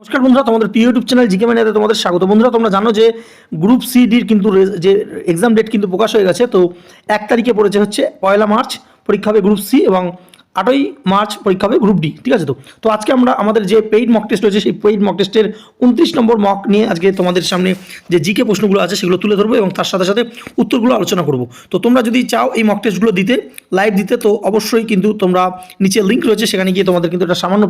নমস্কার বন্ধুরা, তোমাদের ইউটিউব চ্যানেল জিকে ম্যানিয়াতে তোমাদের স্বাগত। বন্ধুরা, তোমরা জানো যে গ্রুপ সি ডির কিন্তু যে এক্সাম ডেট কিন্তু প্রকাশ হয়ে গেছে, তো এক তারিখে পড়েছে হচ্ছে পয়লা মার্চ, পরীক্ষা হবে গ্রুপ সি এবং আটই মার্চ পরীক্ষা হবে গ্রুপ ডি ঠিক আছে তো? তো আজকে আমরা আমাদের যে পেইড মক টেস্ট রয়েছে, সেই পেইড মক টেস্টের উনত্রিশ নম্বর মক নিয়ে আজকে তোমাদের সামনে যে জিকে প্রশ্নগুলো আছে, সেগুলো তুলে ধরবো এবং তার সাথে সাথে উত্তরগুলো আলোচনা করব। তো তোমরা যদি চাও এই মক টেস্টগুলো দিতে লাইভ দিতে, তো অবশ্যই কিন্তু তোমরা নিচে লিঙ্ক রয়েছে, সেখানে গিয়ে তোমাদের কিন্তু একটা সামান্য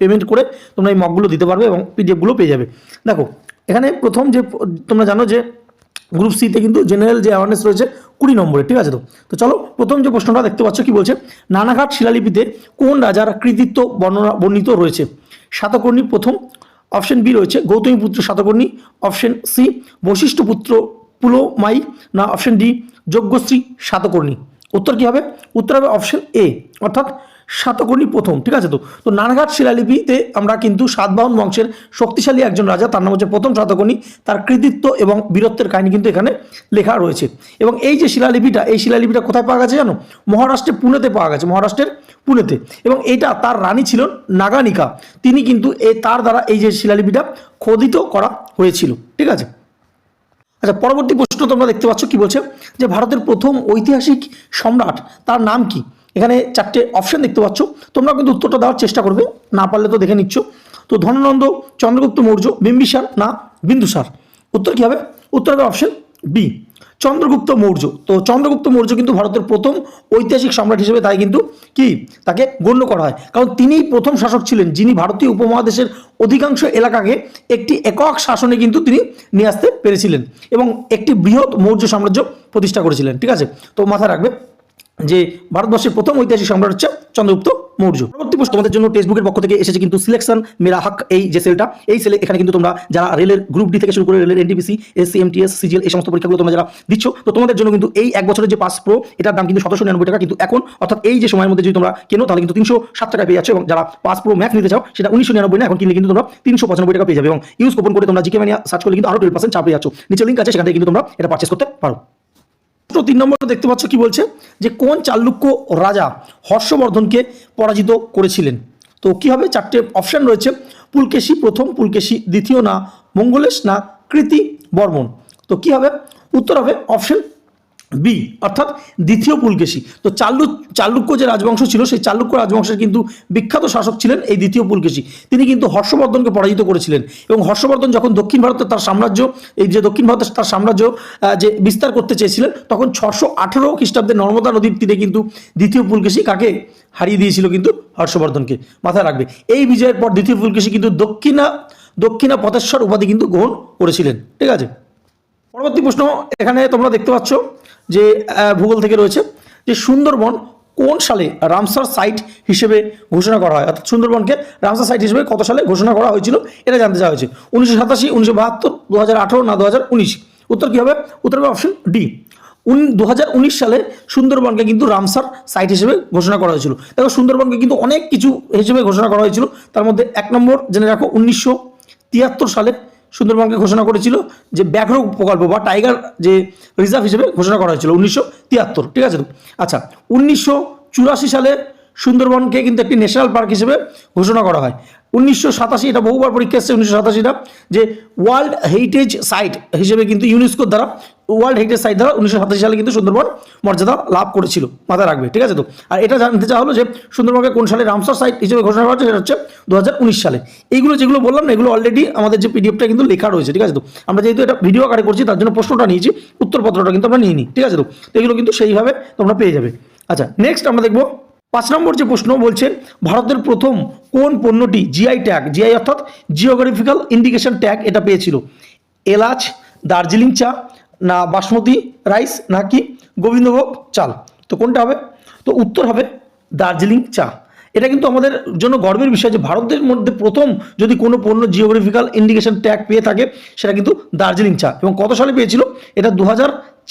পেমেন্ট করে তোমরা এই মকগুলো দিতে পারবে এবং পিডিএফগুলো পেয়ে যাবে। দেখো, এখানে প্রথম যে, তোমরা জানো যে গ্রুপ সিতে কিন্তু জেনারেল যে অ্যাওয়ারনেস রয়েছে কুড়ি নম্বরে, ঠিক আছে তো? তো চলো, প্রথম যে প্রশ্নটা দেখতে পাচ্ছ কি বলছে? নানাঘাট শিলালিপিতে কোন রাজার কৃতিত্ব বর্ণনা, বর্ণিত রয়েছে? সাতকর্ণী প্রথম অপশন বি রয়েছে, Gautamiputra Satakarni option C Vashishtha পুত্র পুলোমাই, না অপশন ডি যজ্ঞশ্রী সাতকর্ণী। উত্তর কি হবে? উত্তর হবে অপশন এ অর্থাৎ সাতকর্ণী প্রথম, ঠিক আছে তো? তো নানাঘাট শিলালিপিতে আমরা কিন্তু সাতবাহন বংশের শক্তিশালী একজন রাজা, তার নাম হচ্ছে প্রথম সাতকর্ণী তার কৃতিত্ব এবং বীরত্বের কাহিনী কিন্তু এখানে লেখা রয়েছে। এবং এই যে শিলালিপিটা, এই শিলালিপিটা কোথায় পাওয়া গেছে জানো? মহারাষ্ট্রের পুনেতে পাওয়া গেছে, মহারাষ্ট্রের পুনেতে। এবং এটা তার রানী ছিল নাগানিকা। তিনি কিন্তু এ, তার দ্বারা এই যে শিলালিপিটা খোদিত করা হয়েছিল, ঠিক আছে? আচ্ছা পরবর্তী প্রশ্ন তোমরা দেখতে পাচ্ছ কি বলছে? যে ভারতের প্রথম ঐতিহাসিক সম্রাট, তার নাম কি? এখানে চারটে অপশন দেখতে পাচ্ছ। তোমরা কিন্তু উত্তরটা দেওয়ার চেষ্টা করবে, না পারলে তো দেখে নিচ্ছ। তো ধননন্দ চন্দ্রগুপ্ত মৌর্য বিম্বিসার না বিন্দুসার উত্তর কী হবে? উত্তর হবে অপশন বি চন্দ্রগুপ্ত মৌর্য। তো চন্দ্রগুপ্ত মৌর্য কিন্তু ভারতের প্রথম ঐতিহাসিক সম্রাট হিসেবে তাই কিন্তু কি? তাকে গণ্য করা হয়। কারণ তিনিই প্রথম শাসক ছিলেন, যিনি ভারতীয় উপমহাদেশের অধিকাংশ এলাকাকে একটি একক শাসনে কিন্তু তিনি নিয়ে আসতে পেরেছিলেন এবং একটি বৃহৎ মৌর্য সাম্রাজ্য প্রতিষ্ঠা করেছিলেন। ঠিক আছে? তো মাথায় রাখবে যে ভারতবর্ষের প্রথম ঐতিহাসিক সম্রাট হচ্ছে চন্দ্রগুপ্ত মৌর্য। পরবর্তী প্রশ্ন, তোমাদের জন্য টেক্সটবুকের পক্ষ থেকে এসেছে কিন্তু সিলেকশন মেরা হক, এই যে সেলটা এই সেলে এখানে কিন্তু তোমরা যারা রেলের গ্রুপ ডি থেকে শুরু করে রেলের এনটিপিসি এসসি এমটিএস সিজিএল এই সমস্ত পরীক্ষাগুলো তোমরা যারা দিচ্ছ, তো তোমাদের জন্য কিন্তু এই এক বছরের যে পাস প্রো এটার দাম কিন্তু সতেরোশো নিরানব্বই টাকা, কিন্তু এখন, অর্থাৎ এই যে সময়ের মধ্যে যদি তোমরা কেনো, তাহলে কিন্তু তিনশো সাত টাকা পেয়ে যাচ্ছ এবং যারা পাস প্রো ম্যাক্স নিতে চাও, সেটা উনিশশো নিরানব্বই না, এখন কিনলে কিন্তু তোমরা তিনশো পঁচানব্বই টাকা পেয়ে যাবে এবং ইউজ কোপন করে তোমরা জিকে ম্যানিয়া সার্চ করলে কিন্তু আরও টুয়েলভ পার্সেন্ট চাপ পেয়ে যাচ্ছ। নিচে লিঙ্ক আছে, সেখান থেকে কিন্তু তোমরা এটা পারচেস করতে পারো। প্রশ্ন তিন নম্বর দেখতে পাচ্ছ কি বলছে? যে কোন চালুক্য রাজা হর্ষবর্ধনকে পরাজিত করেছিলেন? তো কি হবে? চারটে অপশান রয়েছে। পুলকেশী প্রথম, পুলকেশী দ্বিতীয় না, মঙ্গলেশ না, কৃতি বর্মন। তো কি হবে? উত্তর হবে অপশন বি, অর্থাৎ দ্বিতীয় পুলকেশী। তো চালু চালুক্য যে রাজবংশ ছিল, সেই চালুক্য রাজবংশের কিন্তু বিখ্যাত শাসক ছিলেন এই দ্বিতীয় পুলকেশী। তিনি কিন্তু হর্ষবর্ধনকে পরাজিত করেছিলেন এবং হর্ষবর্ধন যখন দক্ষিণ ভারতে তার সাম্রাজ্য, এই যে দক্ষিণ ভারতে তার সাম্রাজ্য যে বিস্তার করতে চেয়েছিলেন, তখন ছশো আঠেরো খ্রিস্টাব্দে নর্মদা নদীর তীরে কিন্তু দ্বিতীয় পুলকেশী কাকে? হারিয়ে দিয়েছিল কিন্তু হর্ষবর্ধনকে মাথায় রাখবে। এই বিজয়ের পর দ্বিতীয় পুলকেশী কিন্তু দক্ষিণা দক্ষিণা পথেশ্বর উপাধি কিন্তু গ্রহণ করেছিলেন। ঠিক আছে? পরবর্তী প্রশ্ন, এখানে তোমরা দেখতে পাচ্ছ যে ভূগোল থেকে রয়েছে যে সুন্দরবন কোন সালে রামসার সাইট হিসেবে ঘোষণা করা হয়? অর্থাৎ সুন্দরবনকে রামসার সাইট হিসেবে কত সালে ঘোষণা করা হয়েছিল? এটা জানতে চাওয়া হয়েছে। উনিশশো সাতাশি, উনিশশো বাহাত্তর দু হাজার না দু হাজার উনিশ? উত্তর কী হবে? উত্তর হবে অপশন ডি দু হাজার উনিশ সালে সুন্দরবনকে কিন্তু রামসার সাইট হিসেবে ঘোষণা করা হয়েছিল। দেখো, সুন্দরবনকে কিন্তু অনেক কিছু হিসেবে ঘোষণা করা হয়েছিল। তার মধ্যে এক নম্বর জেনে রাখো, উনিশশো তিয়াত্তর সালে সুন্দরবনকে ঘোষণা করেছিল যে ব্যাঘ্র প্রকল্প বা টাইগার যে রিজার্ভ হিসেবে ঘোষণা করা হয়েছিল উনিশশো তিয়াত্তর, ঠিক আছে? আচ্ছা উনিশশো চুরাশি সালে সুন্দরবনকে কিন্তু একটি ন্যাশনাল পার্ক হিসেবে ঘোষণা করা হয়। উনিশশো সাতাশি, এটা বহুবার পরীক্ষা এসছে উনিশশো সাতাশিটা, যে ওয়ার্ল্ড হেরিটেজ সাইট হিসেবে কিন্তু ইউনেস্কোর দ্বারা ওয়ার্ল্ড হেরিটেজ সাইট দ্বারা উনিশশো সাতাশি সালে কিন্তু সুন্দরবন মর্যাদা লাভ করেছিল, মাথায় রাখবে, ঠিক আছে তো? আর এটা জানতে চাওয়া হলো যে সুন্দরবনকে কোন সালে রামসার সাইট হিসেবে ঘোষণা করা হচ্ছে সেটা হচ্ছে সালে। এইগুলো যেগুলো বললাম না, এগুলো অলরেডি আমাদের যে পিডিএফটা কিন্তু লেখা রয়েছে, ঠিক আছে তো? আমরা যেহেতু এটা ভিডিও আকারে করছি, তার জন্য প্রশ্নটা নিয়েছি, উত্তরপত্রটা কিন্তু আমরা নিয়ে নিই ঠিক আছে তো? এগুলো কিন্তু সেইভাবে তোমরা পেয়ে যাবে। আচ্ছা নেক্সট আমরা দেখব পাঁচ নম্বর যে প্রশ্ন বলছে, ভারতের প্রথম কোন পণ্যটি জিআই ট্যাগ জিআই অর্থাৎ জিওগ্রাফিক্যাল ইন্ডিকেশন ট্যাগ এটা পেয়েছিল? এলাচ, দার্জিলিং চা, না বাসমতি রাইস নাকি গোবিন্দভোগ চাল? তো কোনটা হবে? তো উত্তর হবে দার্জিলিং চা। এটা কিন্তু আমাদের জন্য গর্বের বিষয় যে ভারতের মধ্যে প্রথম যদি কোনো পণ্য জিওগ্রাফিক্যাল ইন্ডিকেশন ট্যাগ পেয়ে থাকে, সেটা কিন্তু দার্জিলিং চা। এবং কত সালে পেয়েছিল? এটা দু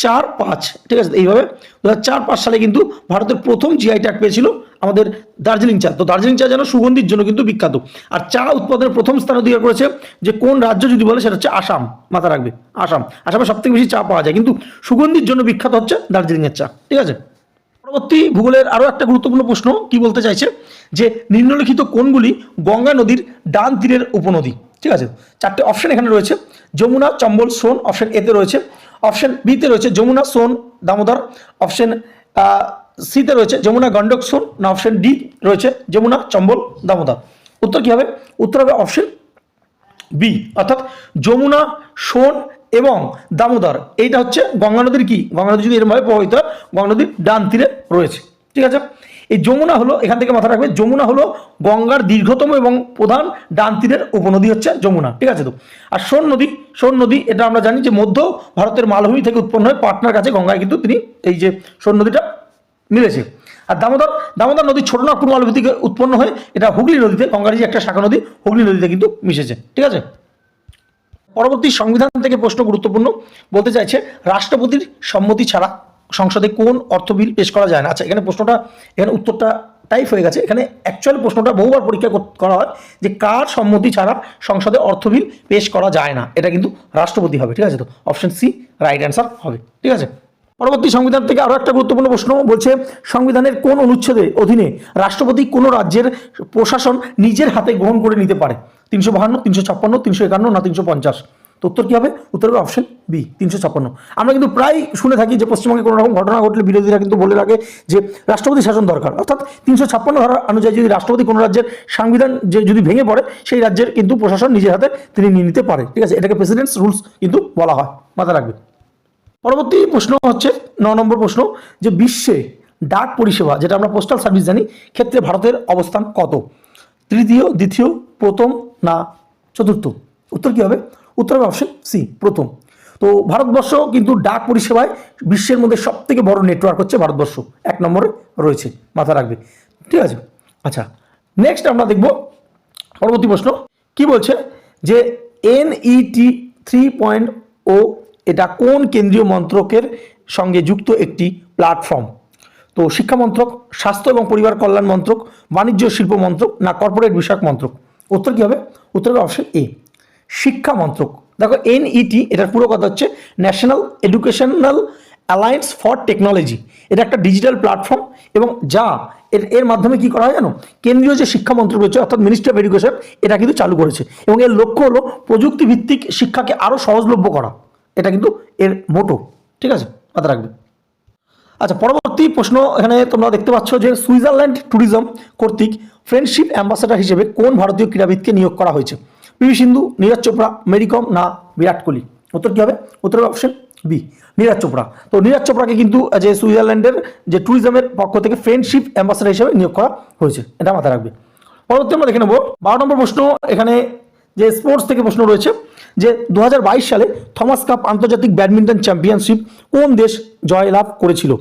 চার পাঁচ, ঠিক আছে? এইভাবে দু হাজার চার পাঁচ সালে কিন্তু ভারতের প্রথম জিআই ট্যাগ পেয়েছিল আমাদের দার্জিলিং চা। তো দার্জিলিং চা যেন সুগন্ধির জন্য কিন্তু বিখ্যাত। আর চা উৎপাদনের প্রথম স্থান অধিকার করেছে যে কোন রাজ্য যদি বলে, সেটা হচ্ছে আসাম। মাথা রাখবে, আসাম। আসামে সব থেকে বেশি চা পাওয়া যায়। কিন্তু সুগন্ধির জন্য বিখ্যাত হচ্ছে দার্জিলিংয়ের চা, ঠিক আছে? পরবর্তী ভূগোলের আরও একটা গুরুত্বপূর্ণ প্রশ্ন কি বলতে চাইছে? যে নিম্নলিখিত কোনগুলি গঙ্গা নদীর ডান তীরের উপনদী। ঠিক আছে? চারটে অপশন এখানে রয়েছে। যমুনা, চম্বল, সোন অপশন এতে রয়েছে। অপশন বিতে রয়েছে যমুনা, সোন, দামোদর। অপশন সিতে রয়েছে যমুনা গন্ডক সোন না অপশন ডি রয়েছে যমুনা, চম্বল, দামোদর। উত্তর কী হবে? উত্তর হবে অপশন বি অর্থাৎ যমুনা, সোন এবং দামোদর, এইটা হচ্ছে গঙ্গা নদীর কি? গঙ্গা নদী যদি এরমভাবে প্রবাহিত হয়, গঙ্গা নদীর ডান তীরে রয়েছে। ঠিক আছে? এই যমুনা হলো, এখান থেকে মাথা রাখবে, যমুনা হলো গঙ্গার দীর্ঘতম এবং প্রধান ডান তীরের উপনদী হচ্ছে যমুনা। ঠিক আছে তো? আর সোন নদী সোন নদী, এটা আমরা জানি যে মধ্য ভারতের মালভূমি থেকে উৎপন্ন হয় পাটনার কাছে গঙ্গায় কিন্তু তিনি এই যে সোন নদীটা মিলেছে। আর দামোদর দামোদর নদী ছোট নাগপুর মালভূমি থেকে উৎপন্ন হয়ে, এটা হুগলি নদীতে, গঙ্গার যে একটা শাখা নদী, হুগলি নদীতে কিন্তু মিশেছে। ঠিক আছে? পরবর্তী সংবিধান থেকে প্রশ্ন গুরুত্বপূর্ণ। বলতে চাইছে, রাষ্ট্রপতির সম্মতি ছাড়া সংসদে কোন অর্থ বিল পেশ করা যায় না। আচ্ছা এখানে প্রশ্নটা, এখানে উত্তরটা টাইপ হয়ে গেছে। এখানে অ্যাকচুয়াল প্রশ্নটা বহুবার পরীক্ষা করা হয় যে কার সম্মতি ছাড়া সংসদে অর্থ বিল পেশ করা যায় না। এটা কিন্তু রাষ্ট্রপতি হবে, ঠিক আছে তো? অপশন সি রাইট অ্যান্সার হবে, ঠিক আছে? পরবর্তী সংবিধান থেকে আরও একটা গুরুত্বপূর্ণ প্রশ্ন বলছে, সংবিধানের কোন অনুচ্ছেদে অধীনে রাষ্ট্রপতি কোনো রাজ্যের প্রশাসন নিজের হাতে গ্রহণ করে নিতে পারে? তিনশো বাহান্ন, তিনশো ছাপ্পান্ন, তিনশো একান্ন না তিনশো পঞ্চাশ? তো উত্তর কী হবে? উত্তর হবে অপশন বি তিনশো ছাপ্পান্ন। আমরা কিন্তু প্রায় শুনে থাকি যে পশ্চিমবঙ্গে কোনো রকম ঘটনা ঘটলে বিরোধীরা কিন্তু বলে রাখে যে রাষ্ট্রপতি শাসন দরকার। অর্থাৎ তিনশো ছাপ্পান্ন ধারা অনুযায়ী যদি রাষ্ট্রপতি কোনো রাজ্যের সংবিধান যে যদি ভেঙে পড়ে, সেই রাজ্যের কিন্তু প্রশাসন নিজের হাতে তিনি নিয়ে নিতে পারে। ঠিক আছে? এটাকে প্রেসিডেন্টস রুলস কিন্তু বলা হয়। মাথায় রাখবে পরবর্তী প্রশ্ন হচ্ছে, ন নম্বর প্রশ্ন, যে বিশ্বে ডাক পরিষেবা, যেটা আমরা পোস্টাল সার্ভিস জানি, ক্ষেত্রে ভারতের অবস্থান কত? তৃতীয়, দ্বিতীয়, প্রথম না চতুর্থ? উত্তর কী হবে? উত্তর হবে অপশন সি প্রথম। তো ভারতবর্ষ কিন্তু ডাক পরিষেবায় বিশ্বের মধ্যে সব থেকে বড় নেটওয়ার্ক হচ্ছে ভারতবর্ষ। এক নম্বরে রয়েছে মাথা রাখবে। ঠিক আছে? আচ্ছা নেক্সট আমরা দেখব পরবর্তী প্রশ্ন। কি বলছে? যে এনইটি থ্রি পয়েন্ট ও এটা কোন কেন্দ্রীয় মন্ত্রকের সঙ্গে যুক্ত একটি প্ল্যাটফর্ম তো শিক্ষা মন্ত্রক, স্বাস্থ্য এবং পরিবার কল্যাণ মন্ত্রক, বাণিজ্য শিল্প মন্ত্রক না কর্পোরেট বিষয়ক মন্ত্রক? উত্তর কী হবে? উত্তর হবে অপশন এ শিক্ষা মন্ত্রক। দেখো এনইটি এটার পুরো কথা হচ্ছে national educational alliance for technology এটা একটা ডিজিটাল প্ল্যাটফর্ম এবং যা এর এর মাধ্যমে কি করা হয় জানো? কেন্দ্রীয় যে শিক্ষা মন্ত্রক রয়েছে, অর্থাৎ মিনিস্ট্রি অফ এডুকেশন এটা কিন্তু চালু করেছে। এবং এর লক্ষ্য হলো প্রযুক্তিভিত্তিক শিক্ষাকে আরও সহজলভ্য করা। এটা কিন্তু এর মোটো ঠিক আছে? মাথা রাখবে। আচ্ছা পরবর্তী প্রশ্ন এখানে তোমরা দেখতে পাচ্ছ যে সুইজারল্যান্ড ট্যুরিজম কর্তৃক ফ্রেন্ডশিপ অ্যাম্বাসাডার হিসেবে কোন ভারতীয় ক্রীড়াবিদকে নিয়োগ করা হয়েছে? পিভি সিন্ধু, নীরজ চোপড়া মেরিকম না বিরাট কোহলি? উত্তর কী হবে? উত্তর অপশন বি নীরজ চোপড়া। তো নীরজ চোপড়াকে কিন্তু যে সুইজারল্যান্ডের যে ট্যুরিজমের পক্ষ থেকে ফ্রেন্ডশিপ অ্যাম্বাসাডার হিসেবে নিয়োগ করা হয়েছে, এটা মাথায় রাখবে। পরবর্তী আমরা দেখে নেব। বারো নম্বর প্রশ্ন, এখানে যে স্পোর্টস থেকে প্রশ্ন রয়েছে যে দু হাজার বাইশ সালে থমাস কাপ আন্তর্জাতিক ব্যাডমিন্টন চ্যাম্পিয়নশিপ কোন দেশ জয়লাভ করেছিল?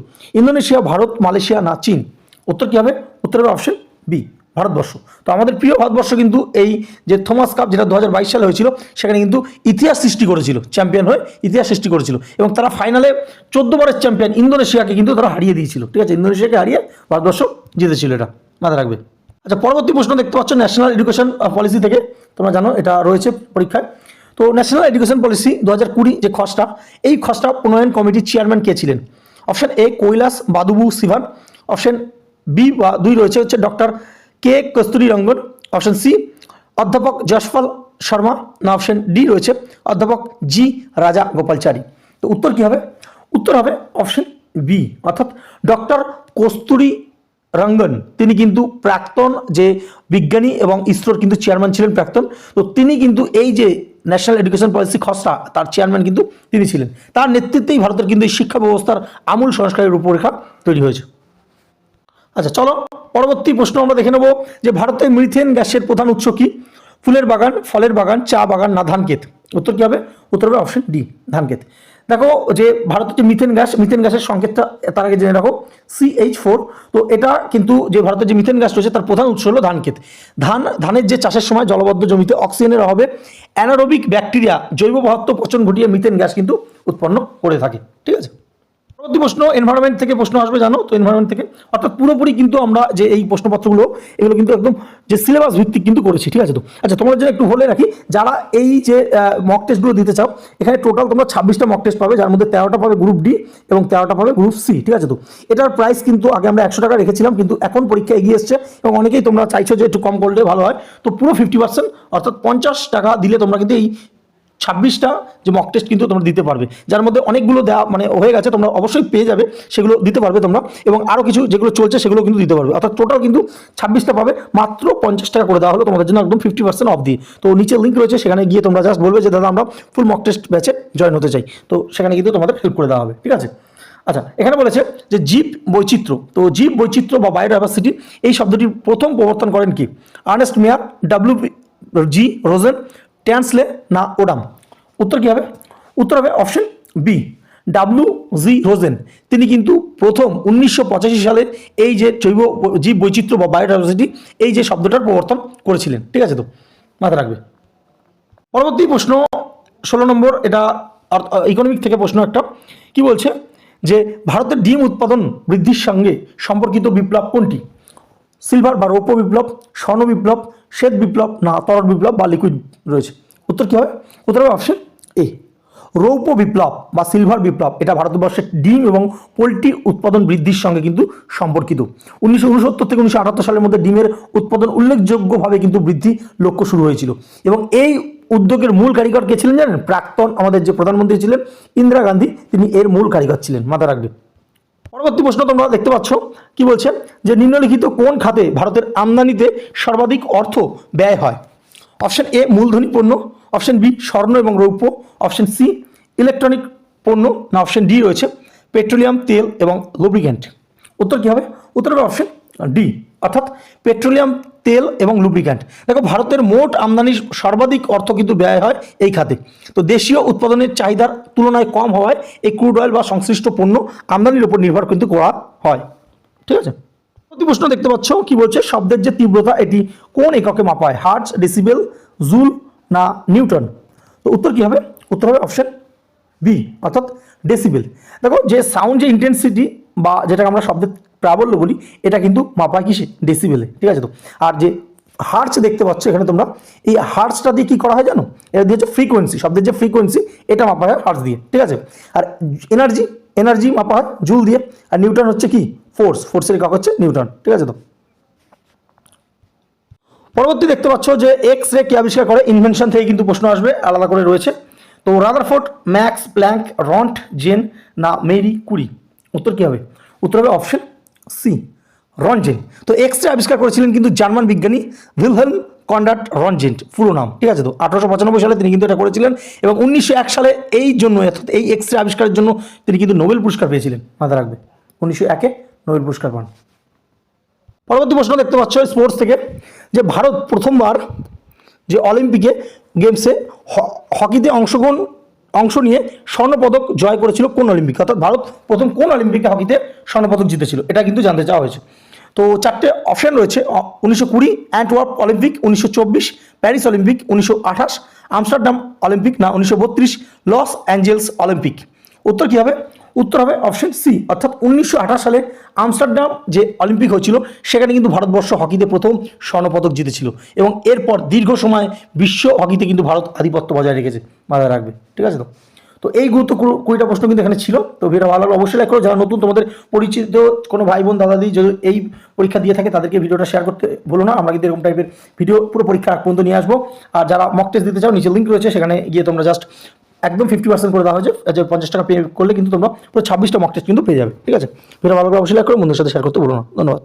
ইন্দোনেশিয়া, ভারত, মালয়েশিয়া না চীন? উত্তর কী হবে? উত্তর হবে অপশন বি ভারতবর্ষ। তো আমাদের প্রিয় ভারতবর্ষ কিন্তু এই যে থমাস কাপ যেটা দু হাজার বাইশ সালে হয়েছিল, সেখানে কিন্তু ইতিহাস সৃষ্টি করেছিল চ্যাম্পিয়ন হয়ে ইতিহাস সৃষ্টি করেছিল। এবং তারা ফাইনালে চোদ্দ বারের চ্যাম্পিয়ন ইন্দোনেশিয়াকে কিন্তু তারা হারিয়ে দিয়েছিল। ঠিক আছে, ইন্দোনেশিয়াকে হারিয়ে ভারতবর্ষ জিতেছিল এটা। মাথায় রাখবে আচ্ছা পরবর্তী প্রশ্ন দেখতে পাচ্ছ ন্যাশনাল এডুকেশন পলিসি থেকে। তোমরা জানো, এটা রয়েছে পরীক্ষায়। তো ন্যাশনাল এডুকেশন পলিসি দু হাজার কুড়ি যে খসড়া, এই খসড়া প্রণয়ন কমিটির চেয়ারম্যান কে ছিলেন? অপশন এ কৈলাস বাদুবু সিভান। অপশন বি বা দুই রয়েছে হচ্ছে doctor K Kasturirangan. Option C অধ্যাপক যশপাল শর্মা। না অপশন ডি রয়েছে অধ্যাপক জি রাজা গোপালচারী। তো উত্তর কি হবে? উত্তর হবে অপশন বি অর্থাৎ ডক্টর কস্তুরী রঙ্গন। তিনি কিন্তু প্রাক্তন যে বিজ্ঞানী এবং ইসরোর কিন্তু চেয়ারম্যান ছিলেন প্রাক্তন। তো তিনি কিন্তু এই যে ন্যাশনাল এডুকেশন পলিসি খসড়া, তার চেয়ারম্যান কিন্তু তিনি ছিলেন। তার নেতৃত্বেই ভারতের কিন্তু এই শিক্ষা ব্যবস্থার আমূল সংস্কারের রূপরেখা তৈরি হয়েছে। আচ্ছা চলো, পরবর্তী প্রশ্ন আমরা দেখে নেব যে ভারতে মিথেন গ্যাসের প্রধান উৎস কি? ফুলের বাগান, ফলের বাগান, চা বাগান না ধানক্ষেত? উত্তর কী হবে? উত্তর হবে অপশন ডি ধানক্ষেত। দেখো যে ভারতের যে মিথেন গ্যাস মিথেন গ্যাসের সংকেতটা তার আগে জেনে রাখো সিএইচ ফোর তো এটা কিন্তু যে ভারতের যে মিথেন গ্যাস রয়েছে তার প্রধান উৎস হলো ধানক্ষেত। ধান, ধানের যে চাষের সময় জলবদ্ধ জমিতে অক্সিজেনের অভাবে অ্যানারোবিক ব্যাকটেরিয়া জৈব পদার্থ পচন ঘটিয়ে মিথেন গ্যাস কিন্তু উৎপন্ন করে থাকে, ঠিক আছে? পরবর্তী প্রশ্ন এনভায়রনমেন্ট থেকে প্রশ্ন আসবে, জানো? তো এনভায়রনমেন্ট থেকে। অর্থাৎ পুরোপুরি কিন্তু আমরা যে এই প্রশ্নপত্রগুলো, এগুলো কিন্তু একদম যে সিলেবাস ভিত্তিক কিন্তু করেছি, ঠিক আছে তো? আচ্ছা তোমাদের জন্য একটু বলে রাখি। যারা এই যে মক টেস্টগুলো দিতে চাও, এখানে টোটাল তোমরা ছাব্বিশটা মক টেস্ট পাবে, যার মধ্যে তেরোটা পাবে গ্রুপ ডি এবং তেরোটা পাবে গ্রুপ সি ঠিক আছে তো? এটার প্রাইস কিন্তু আগে আমরা একশো টাকা রেখেছিলাম, কিন্তু এখন পরীক্ষা এগিয়ে এসছে এবং অনেকেই তোমরা চাইছো যে একটু কম করলে ভালো হয়। তো পুরো ফিফটি পার্সেন্ট অর্থাৎ পঞ্চাশ টাকা দিলে তোমরা কিন্তু এই ছাব্বিশটা যে মক টেস্ট কিন্তু তোমরা দিতে পারবে। যার মধ্যে অনেকগুলো দেওয়া মানে হয়ে গেছে, তোমরা অবশ্যই পেয়ে যাবে, সেগুলো দিতে পারবে তোমরা। এবং আরও কিছু যেগুলো চলছে, সেগুলো কিন্তু দিতে পারবে। অর্থাৎ টোটাল কিন্তু ছাব্বিশটা পাবে, মাত্র পঞ্চাশ টাকা করে দেওয়া হলো, তোমাদের জন্য একদম ফিফটি পার্সেন্ট অফ দিয়ে। তো নিচে লিঙ্ক রয়েছে, সেখানে গিয়ে তোমরা জাস্ট বলবে যে, দাদা, আমরা ফুল মক টেস্ট ব্যাচে জয়েন হতে চাই। তো সেখানে কিন্তু তোমাদের হেল্প করে দেওয়া হবে, ঠিক আছে? আচ্ছা এখানে বলেছে যে, জীব বৈচিত্র্য। তো জীব বৈচিত্র্য বা বায়োডাইভার্সিটি এই শব্দটির প্রথম প্রবর্তন করেন কি? Ernst Mayr, W G, Rosen Tansley না ওডাম? উত্তর কী হবে? উত্তর হবে option B W G Rosen তিনি কিন্তু প্রথম উনিশশো সালে এই যে জৈব জীব বৈচিত্র্য বা বায়োডাইভার্সিটি এই যে শব্দটার প্রবর্তন করেছিলেন। ঠিক আছে তো? মাথা রাখবে। পরবর্তী প্রশ্ন, ষোলো নম্বর, এটা ইকোনমিক থেকে প্রশ্ন একটা। কি বলছে? যে ভারতের ডিম উৎপাদন বৃদ্ধির সঙ্গে সম্পর্কিত বিপ্লব কোনটি? সিলভার বা রৌপ্য বিপ্লব, স্বর্ণ বিপ্লব, শ্বেত বিপ্লব, না, তরল বিপ্লব বা লিকুইড রয়েছে। উত্তর কী হবে? উত্তর হবে অপশন এ রৌপ্য বিপ্লব বা সিলভার বিপ্লব, এটা ভারতবর্ষের ডিম এবং পোলট্রি উৎপাদন বৃদ্ধির সঙ্গে কিন্তু সম্পর্কিত। উনিশশো উনসত্তর থেকে উনিশশো আটাত্তর সালের মধ্যে ডিমের উৎপাদন উল্লেখযোগ্যভাবে কিন্তু বৃদ্ধি লক্ষ্য শুরু হয়েছিল। এবং এই উদ্যোগের মূল কারিগর কে ছিলেন জানেন? প্রাক্তন আমাদের যে প্রধানমন্ত্রী ছিলেন, ইন্দিরা গান্ধী, তিনি এর মূল কারিগর ছিলেন। মাথা রাখবে পরবর্তী প্রশ্ন তোমরা দেখতে পাচ্ছ। কি বলছে? যে নিম্নলিখিত কোন খাতে ভারতের আমদানিতে সর্বাধিক অর্থ ব্যয় হয়? অপশন এ, মূলধনী পণ্য। অপশন বি, স্বর্ণ এবং রৌপ্য। অপশন সি, ইলেকট্রনিক পণ্য। না, অপশন ডি রয়েছে, পেট্রোলিয়াম, তেল এবং লুব্রিক্যান্ট উত্তর কী হবে? উত্তর হবে অপশন ডি। অর্থাৎ পেট্রোলিয়াম তেল এবং লুব্রিক্যান্ট দেখো, ভারতের মোট আমদানির সর্বাধিক অর্থ কিন্তু ব্যয় হয় এই খাতে। তো দেশীয় উৎপাদনের চাহিদার তুলনায় কম হওয়ায় এই ক্রুড অয়েল বা সংশ্লিষ্ট পণ্য আমদানির উপর নির্ভর কিন্তু করা হয়। ঠিক আছে? প্রতি প্রশ্ন দেখতে পাচ্ছ, কি বলছে? শব্দের যে তীব্রতা, এটি কোন এককে মাপা হয় হার্টস ডেসিবেল, জুল না নিউটন? তো উত্তর কি হবে? উত্তর হবে অপশন বি, অর্থাৎ ডেসিবেল। দেখো, যে সাউন্ড যে ইন্টেন্সিটি বা যেটাকে আমরা শব্দের প্রাবল্য বলি, এটা কিন্তু মাপা কিসে ডেসিবেলে ঠিক আছে তো? আর যে হার্টস দেখতে পাচ্ছ এখানে তোমরা, এই হার্টসটা দিয়ে কি করা হয় জানো? এটা দিয়ে হচ্ছে ফ্রিকোয়েন্সি শব্দের যে ফ্রিকোয়েন্সি এটা মাপা হয় হার্টস দিয়ে, ঠিক আছে? আর এনার্জি এনার্জি মাপা হয় জুল দিয়ে, আর নিউটন হচ্ছে কি? ফোর্স ফোর্সের একক হচ্ছে নিউটন ঠিক আছে তো? পরবর্তী দেখতে পাচ্ছ যে এক্স রে কি আবিষ্কার করে ইনভেনশন থেকে কিন্তু প্রশ্ন আসবে, আলাদা করে রয়েছে। তো Rutherford Max Planck Roentgen না মেরি কুরি উত্তর কী হবে? উত্তর হবে অপশন সি রনজেন তো এক্স রে আবিষ্কার করেছিলেন কিন্তু জার্মান বিজ্ঞানী ভিলহেলম কন্ডাক্ট রনজেন্ট পুরো নাম, ঠিক আছে তো? আঠারোশো পঁচানব্বই সালে তিনি কিন্তু এটা করেছিলেন এবং উনিশশো এক সালে এই জন্য, অর্থাৎ এই এক্স রে আবিষ্কারের জন্য তিনি কিন্তু নোবেল পুরস্কার পেয়েছিলেন মাথা রাখবে। উনিশশো একে নোবেল পুরস্কার পান। পরবর্তী প্রশ্ন দেখতে পাচ্ছ স্পোর্টস থেকে, যে ভারত প্রথমবার যে অলিম্পিকে গেমসে হকিতে অংশগ্রহণ অংশ নিয়ে স্বর্ণপদক জয় করেছিল কোন অলিম্পিক? অর্থাৎ ভারত প্রথম কোন অলিম্পিকে হকিতে স্বর্ণপদক জিতেছিল? এটা কিন্তু জানতে চাওয়া হয়েছে। তো চারটে অপশন রয়েছে উনিশশো কুড়ি অ্যান্টওয়ার্প অলিম্পিক উনিশশো চব্বিশ প্যারিস অলিম্পিক উনিশশো আঠাশ আমস্টারডাম অলিম্পিক না, উনিশশো বত্রিশ লস অ্যাঞ্জেলস অলিম্পিক উত্তর কী হবে? উত্তর হবে অপশন সি অর্থাৎ উনিশশো আঠাশ সালে আমস্টারডাম যে অলিম্পিক হয়েছিল, সেখানে কিন্তু ভারতবর্ষ হকিতে প্রথম স্বর্ণপদক জিতেছিল এবং এরপর দীর্ঘ সময় বিশ্ব হকিতে কিন্তু ভারত আধিপত্য বজায় রেখেছে, মাথায় রাখবে, ঠিক আছে তো? তো এই গুরুত্ব কুড়িটা প্রশ্ন কিন্তু এখানে ছিল, তো ভিডিও ভালো লাগলে অবশ্যই লাইক করো, যারা নতুন তোমাদের পরিচিত কোনো ভাই বোন দাদাদি যদি এই পরীক্ষা দিয়ে থাকে, তাদেরকে ভিডিওটা শেয়ার করতে বলো না, আমরা কিন্তু এরকম টাইপের ভিডিও পুরো পরীক্ষা আগ পর্যন্ত নিয়ে আসব, আর যারা মক টেস্ট দিতে চাও, নিচে লিঙ্ক রয়েছে, সেখানে গিয়ে তোমরা জাস্ট একদম ফিফটি পার্সেন্ট করে দেওয়া হয়েছে। যে পঞ্চাশ টাকা পে করলে কিন্তু তোমরা পুরো ছাব্বিশটা মক টেস্ট কিন্তু পেয়ে যাবে। ঠিক আছে? ভিডিও ভালো করে অবশ্যই লাইক করো, বন্ধুদের সাথে শেয়ার করতে বলো না। ধন্যবাদ।